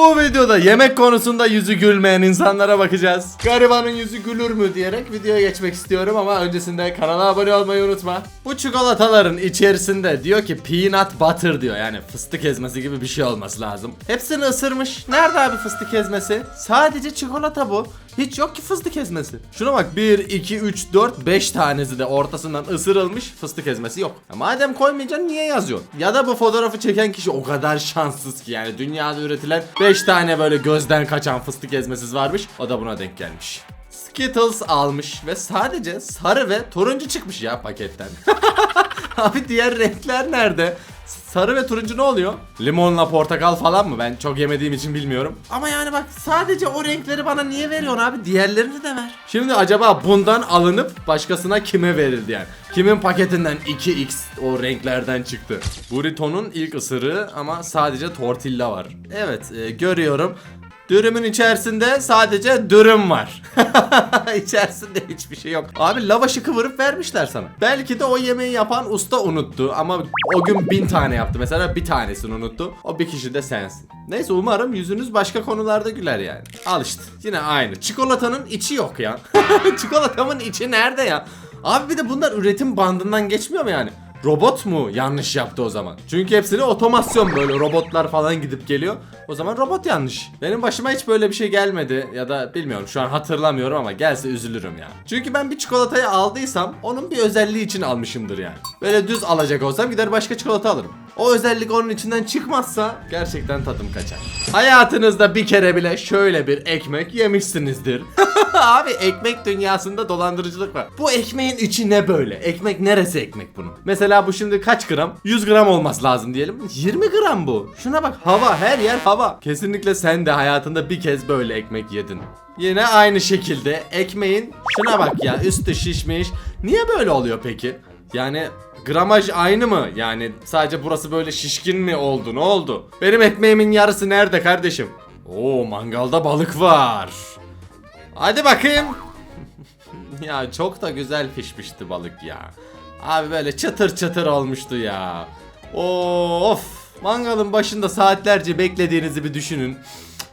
Bu videoda yemek konusunda yüzü gülmeyen insanlara bakacağız. Garibanın yüzü gülür mü diyerek videoya geçmek istiyorum ama öncesinde kanala abone olmayı unutma. Bu çikolataların içerisinde diyor ki peanut butter diyor yani fıstık ezmesi gibi bir şey olması lazım. Hepsini ısırmış. Nerede abi fıstık ezmesi? Sadece çikolata bu. Hiç yok ki fıstık ezmesi. Şuna bak 1, 2, 3, 4, 5 tanesi de ortasından ısırılmış fıstık ezmesi yok. Ya madem koymayacaksın niye yazıyorsun? Ya da bu fotoğrafı çeken kişi o kadar şanssız ki yani dünyada üretilen 5 tane böyle gözden kaçan fıstık ezmesiz varmış. O da buna denk gelmiş. Skittles almış ve sadece sarı ve turuncu çıkmış ya paketten. Abi diğer renkler nerede? Sarı ve turuncu ne oluyor? Limonla portakal falan mı? Ben çok yemediğim için bilmiyorum. Ama yani bak sadece o renkleri bana niye veriyorsun abi? Diğerlerini de ver. Şimdi acaba bundan alınıp başkasına kime verildi yani? Kimin paketinden 2x o renklerden çıktı? Burrito'nun ilk ısırığı ama sadece tortilla var. Evet e, görüyorum. Dürümün içerisinde sadece dürüm var. İçerisinde hiçbir şey yok. Abi lavaşı kıvırıp vermişler sana. Belki de o yemeği yapan usta unuttu ama o gün bin tane yaptı. Mesela bir tanesini unuttu. O bir kişi de sensin. Neyse umarım yüzünüz başka konularda güler yani. Al işte yine aynı. Çikolatanın içi yok ya. Çikolatamın içi nerede ya? Abi bir de bunlar üretim bandından geçmiyor mu yani? Robot mu yanlış yaptı o zaman? Çünkü hepsini otomasyon böyle robotlar falan gidip geliyor. O zaman robot yanlış. Benim başıma hiç böyle bir şey gelmedi ya da bilmiyorum şu an hatırlamıyorum ama gelse üzülürüm ya. Çünkü ben bir çikolatayı aldıysam onun bir özelliği için almışımdır yani. Böyle düz alacak olsam gider başka çikolata alırım. O özellik onun içinden çıkmazsa gerçekten tadım kaçar. Hayatınızda bir kere bile şöyle bir ekmek yemişsinizdir. Abi ekmek dünyasında dolandırıcılık var. Bu ekmeğin içi ne böyle? Ekmek neresi ekmek bunun? Mesela bu şimdi kaç gram? 100 gram olması lazım diyelim. 20 gram bu. Şuna bak hava her yer hava. Kesinlikle sen de hayatında bir kez böyle ekmek yedin. Yine aynı şekilde ekmeğin şuna bak ya üstü şişmiş. Niye böyle oluyor peki? Yani gramaj aynı mı? Yani sadece burası böyle şişkin mi oldu? Ne oldu? Benim ekmeğimin yarısı nerede kardeşim? Oo mangalda balık var. Hadi bakayım. ya çok da güzel pişmişti balık ya. Abi böyle çıtır çıtır olmuştu ya. Of. Mangalın başında saatlerce beklediğinizi bir düşünün.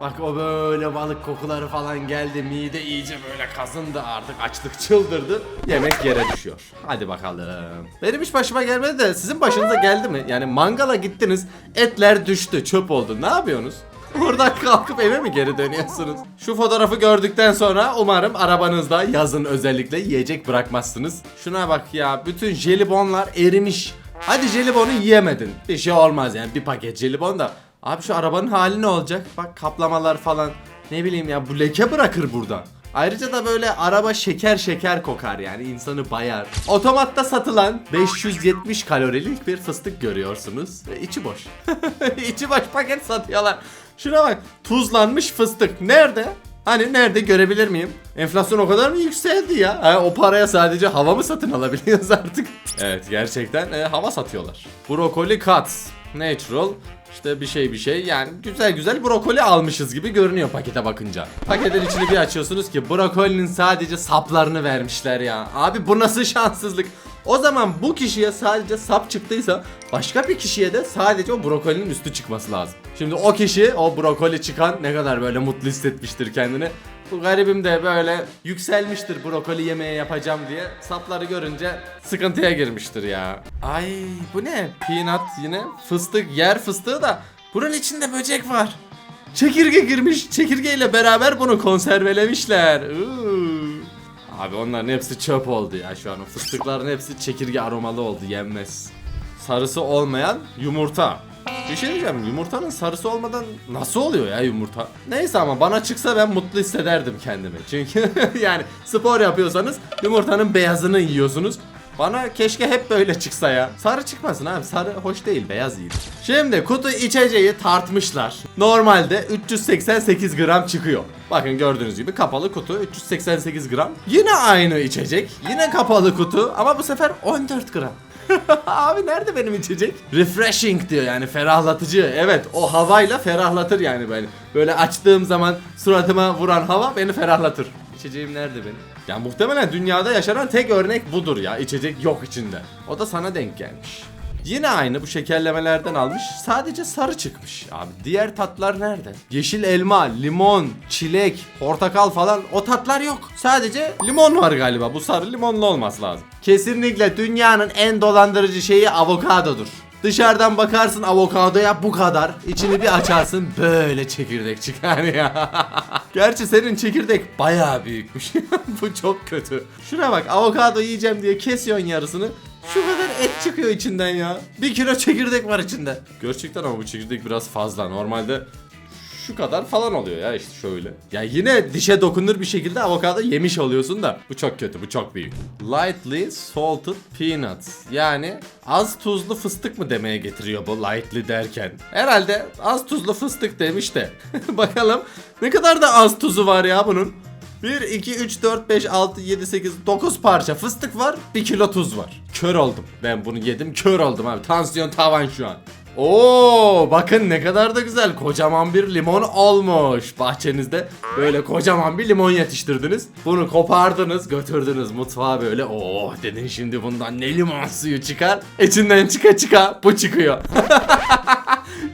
Bak o böyle balık kokuları falan geldi. Mide iyice böyle kazındı artık. Açlık çıldırdı. Yemek yere düşüyor. Hadi bakalım. Benim hiç başıma gelmedi de sizin başınıza geldi mi? Yani mangala gittiniz. Etler düştü. Çöp oldu. Ne yapıyorsunuz? Buradan kalkıp eve mi geri dönüyorsunuz? Şu fotoğrafı gördükten sonra umarım arabanızda yazın özellikle yiyecek bırakmazsınız. Şuna bak ya bütün jelibonlar erimiş. Hadi jelibonu yiyemedin. Bir şey olmaz yani bir paket jelibon da. Abi şu arabanın hali ne olacak? Bak kaplamalar falan. Ne bileyim ya bu leke bırakır burada. Ayrıca da böyle araba şeker şeker kokar yani insanı bayar. Otomatta satılan 570 kalorilik bir fıstık görüyorsunuz. Ve içi boş. içi boş paket satıyorlar. Şuna bak tuzlanmış fıstık. Nerede? Hani nerede görebilir miyim? Enflasyon o kadar mı yükseldi ya? Ha, o paraya sadece hava mı satın alabiliyoruz artık? Evet gerçekten e, hava satıyorlar. Brokoli cuts. Natural. İşte bir şey bir şey yani güzel güzel brokoli almışız gibi görünüyor pakete bakınca. Paketin içini bir açıyorsunuz ki brokolinin sadece saplarını vermişler ya. Abi bu nasıl şanssızlık? O zaman bu kişiye sadece sap çıktıysa başka bir kişiye de sadece o brokolinin üstü çıkması lazım. Şimdi o kişi o brokoli çıkan ne kadar böyle mutlu hissetmiştir kendini. Bu garibim de böyle yükselmiştir brokoli yemeğe yapacağım diye sapları görünce sıkıntıya girmiştir ya. Ay bu ne? Peanut yine fıstık yer fıstığı da bunun içinde böcek var. Çekirge girmiş. Çekirgeyle beraber bunu konservelemişler. Uuu. Abi onların hepsi çöp oldu ya şu an. O fıstıkların hepsi çekirge aromalı oldu yenmez. Sarısı olmayan yumurta. Bir şey diyeceğim yumurtanın sarısı olmadan nasıl oluyor ya yumurta? Neyse ama bana çıksa ben mutlu hissederdim kendimi. Çünkü yani spor yapıyorsanız yumurtanın beyazını yiyorsunuz. Bana keşke hep böyle çıksa ya. Sarı çıkmasın abi. Sarı hoş değil. Beyaz iyidir. Şimdi kutu içeceği tartmışlar. Normalde 388 gram çıkıyor. Bakın gördüğünüz gibi kapalı kutu 388 gram. Yine aynı içecek. Yine kapalı kutu ama bu sefer 14 gram. Abi nerede benim içecek? Refreshing diyor yani ferahlatıcı. Evet o havayla ferahlatır yani beni. Böyle açtığım zaman suratıma vuran hava beni ferahlatır. İçeceğim nerede benim? Ya muhtemelen dünyada yaşanan tek örnek budur ya. İçecek yok içinde. O da sana denk gelmiş. Yine aynı bu şekerlemelerden almış. Sadece sarı çıkmış. Abi diğer tatlar nerede? Yeşil elma, limon, çilek, portakal falan o tatlar yok. Sadece limon var galiba. Bu sarı limonlu olması lazım. Kesinlikle dünyanın en dolandırıcı şeyi avokadodur. Dışarıdan bakarsın avokadoya bu kadar. İçini bir açarsın böyle çekirdek çıkar ya. Gerçi senin çekirdek bayağı büyükmüş. bu çok kötü. Şuna bak avokado yiyeceğim diye kesiyorsun yarısını. Şu kadar et çıkıyor içinden ya. Bir kilo çekirdek var içinde. Gerçekten ama bu çekirdek biraz fazla. Normalde şu kadar falan oluyor ya işte şöyle. Ya yine dişe dokunur bir şekilde avokado yemiş oluyorsun da bu çok kötü bu çok büyük. Lightly salted peanuts yani az tuzlu fıstık mı demeye getiriyor bu lightly derken. Herhalde az tuzlu fıstık demiş de. Bakalım ne kadar da az tuzu var ya bunun. 1, 2, 3, 4, 5, 6, 7, 8, 9 parça fıstık var 1 kilo tuz var. Kör oldum. Ben bunu yedim kör oldum abi. Tansiyon tavan şu an. Oo bakın ne kadar da güzel. Kocaman bir limon olmuş. Bahçenizde böyle kocaman bir limon yetiştirdiniz. Bunu kopardınız götürdünüz mutfağa böyle. Oh dedin şimdi bundan ne limon suyu çıkar? İçinden çıka çıka bu çıkıyor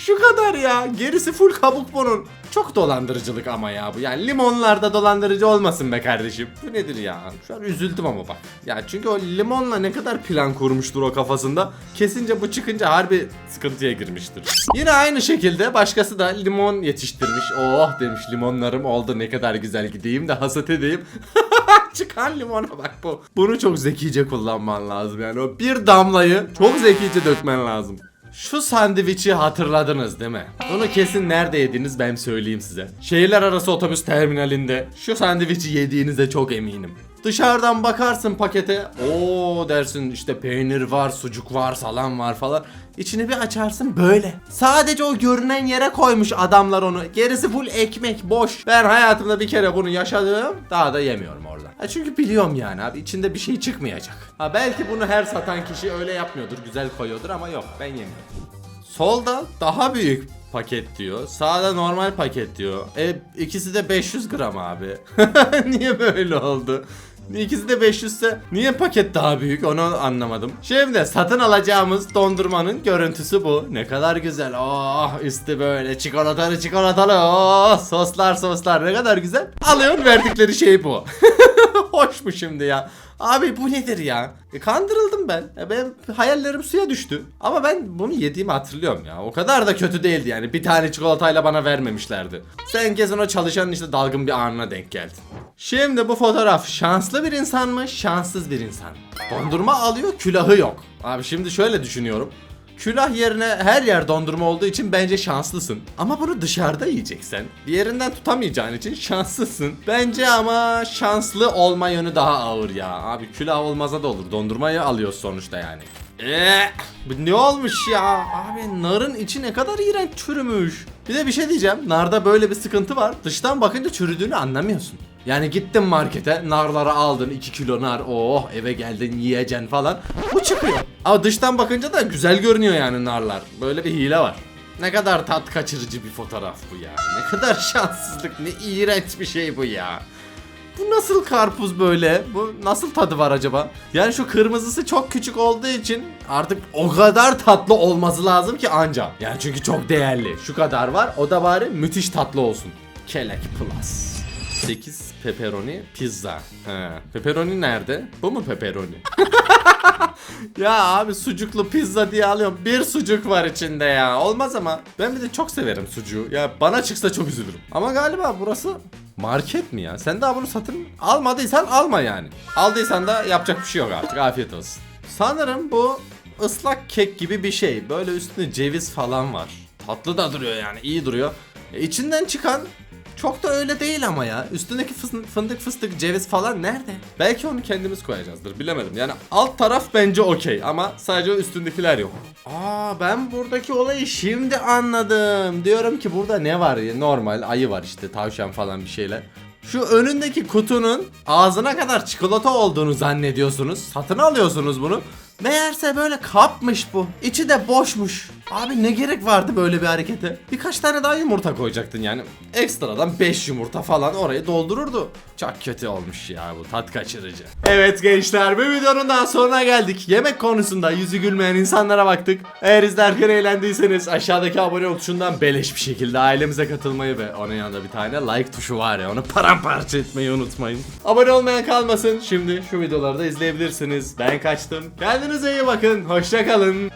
şu kadar ya gerisi full kabuk bunun çok dolandırıcılık ama ya bu yani limonlarda dolandırıcı olmasın be kardeşim bu nedir ya şu an üzüldüm ama bak ya çünkü o limonla ne kadar plan kurmuştur o kafasında kesince bu çıkınca harbi sıkıntıya girmiştir. Yine aynı şekilde başkası da limon yetiştirmiş. Oh demiş limonlarım oldu ne kadar güzel gideyim de hasat edeyim. Çıkan limona bak bu. Bunu çok zekice kullanman lazım yani o bir damlayı çok zekice dökmen lazım. Şu sandviçi hatırladınız değil mi? Onu kesin nerede yediniz ben söyleyeyim size. Şehirler arası otobüs terminalinde şu sandviçi yediğinize çok eminim. Dışarıdan bakarsın pakete. Oo dersin işte peynir var, sucuk var, salam var falan. İçini bir açarsın böyle. Sadece o görünen yere koymuş adamlar onu. Gerisi full ekmek, boş. Ben hayatımda bir kere bunu yaşadım. Daha da yemiyorum orada. Ha çünkü biliyorum yani abi içinde bir şey çıkmayacak. Ha belki bunu her satan kişi öyle yapmıyordur. Güzel koyuyordur ama yok ben yemiyorum. Solda daha büyük paket diyor. Sağda normal paket diyor. E ikisi de 500 gram abi. Niye böyle oldu? İkisi de 500 ise niye paket daha büyük onu anlamadım. Şimdi satın alacağımız dondurmanın görüntüsü bu. Ne kadar güzel. Oh üstü böyle çikolatalı çikolatalı. Oh soslar soslar ne kadar güzel. Alıyorsun verdikleri şey bu. Hoş mu şimdi ya? Abi bu nedir ya? E, kandırıldım ben. E, benim hayallerim suya düştü. Ama ben bunu yediğimi hatırlıyorum ya. O kadar da kötü değildi yani. Bir tane çikolatayla bana vermemişlerdi. Sen kesin o çalışanın işte dalgın bir anına denk geldin. Şimdi bu fotoğraf şanslı bir insan mı? Şanssız bir insan. Dondurma alıyor külahı yok. Abi şimdi şöyle düşünüyorum. Külah yerine her yer dondurma olduğu için bence şanslısın. Ama bunu dışarıda yiyeceksen, bir yerinden tutamayacağın için şanslısın. Bence ama şanslı olma yönü daha ağır ya. Abi külah olmasa da olur. Dondurmayı alıyoruz sonuçta yani. Eee, bu ne olmuş ya? Abi narın içi ne kadar iğrenç çürümüş. Bir de bir şey diyeceğim. Narda böyle bir sıkıntı var. Dıştan bakınca çürüdüğünü anlamıyorsun. Yani gittin markete narları aldın 2 kilo nar oh eve geldin yiyeceksin falan bu çıkıyor. Ama dıştan bakınca da güzel görünüyor yani narlar böyle bir hile var. Ne kadar tat kaçırıcı bir fotoğraf bu ya. Ne kadar şanssızlık ne iğrenç bir şey bu ya. Bu nasıl karpuz böyle? Bu nasıl tadı var acaba? Yani şu kırmızısı çok küçük olduğu için artık o kadar tatlı olması lazım ki anca. Yani çünkü çok değerli. Şu kadar var. O da bari müthiş tatlı olsun. Kelek Plus. 8 pepperoni pizza. He. Pepperoni nerede? Bu mu pepperoni? ya abi sucuklu pizza diye alıyorum. Bir sucuk var içinde ya. Olmaz ama. Ben bir de çok severim sucuğu. Ya bana çıksa çok üzülürüm. Ama galiba burası market mi ya? Sen daha bunu satın almadıysan alma yani. Aldıysan da yapacak bir şey yok artık. Afiyet olsun. Sanırım bu ıslak kek gibi bir şey. Böyle üstünde ceviz falan var. Tatlı da duruyor yani. iyi duruyor. E, içinden çıkan çok da öyle değil ama ya. Üstündeki fındık fıstık ceviz falan nerede? Belki onu kendimiz koyacağızdır bilemedim. Yani alt taraf bence okey ama sadece üstündekiler yok. Aa ben buradaki olayı şimdi anladım. Diyorum ki burada ne var ya? Normal ayı var işte tavşan falan bir şeyler. Şu önündeki kutunun ağzına kadar çikolata olduğunu zannediyorsunuz. Satın alıyorsunuz bunu. Meğerse böyle kapmış bu. İçi de boşmuş. Abi ne gerek vardı böyle bir harekete? Birkaç tane daha yumurta koyacaktın yani. Ekstradan 5 yumurta falan orayı doldururdu. Çok kötü olmuş ya bu tat kaçırıcı. Evet gençler bir videonun daha sonuna geldik. Yemek konusunda yüzü gülmeyen insanlara baktık. Eğer izlerken eğlendiyseniz aşağıdaki abone ol tuşundan beleş bir şekilde ailemize katılmayı ve onun yanında bir tane like tuşu var ya onu paramparça etmeyi unutmayın. Abone olmayan kalmasın. Şimdi şu videoları da izleyebilirsiniz. Ben kaçtım. Kendinize iyi bakın. Hoşça kalın.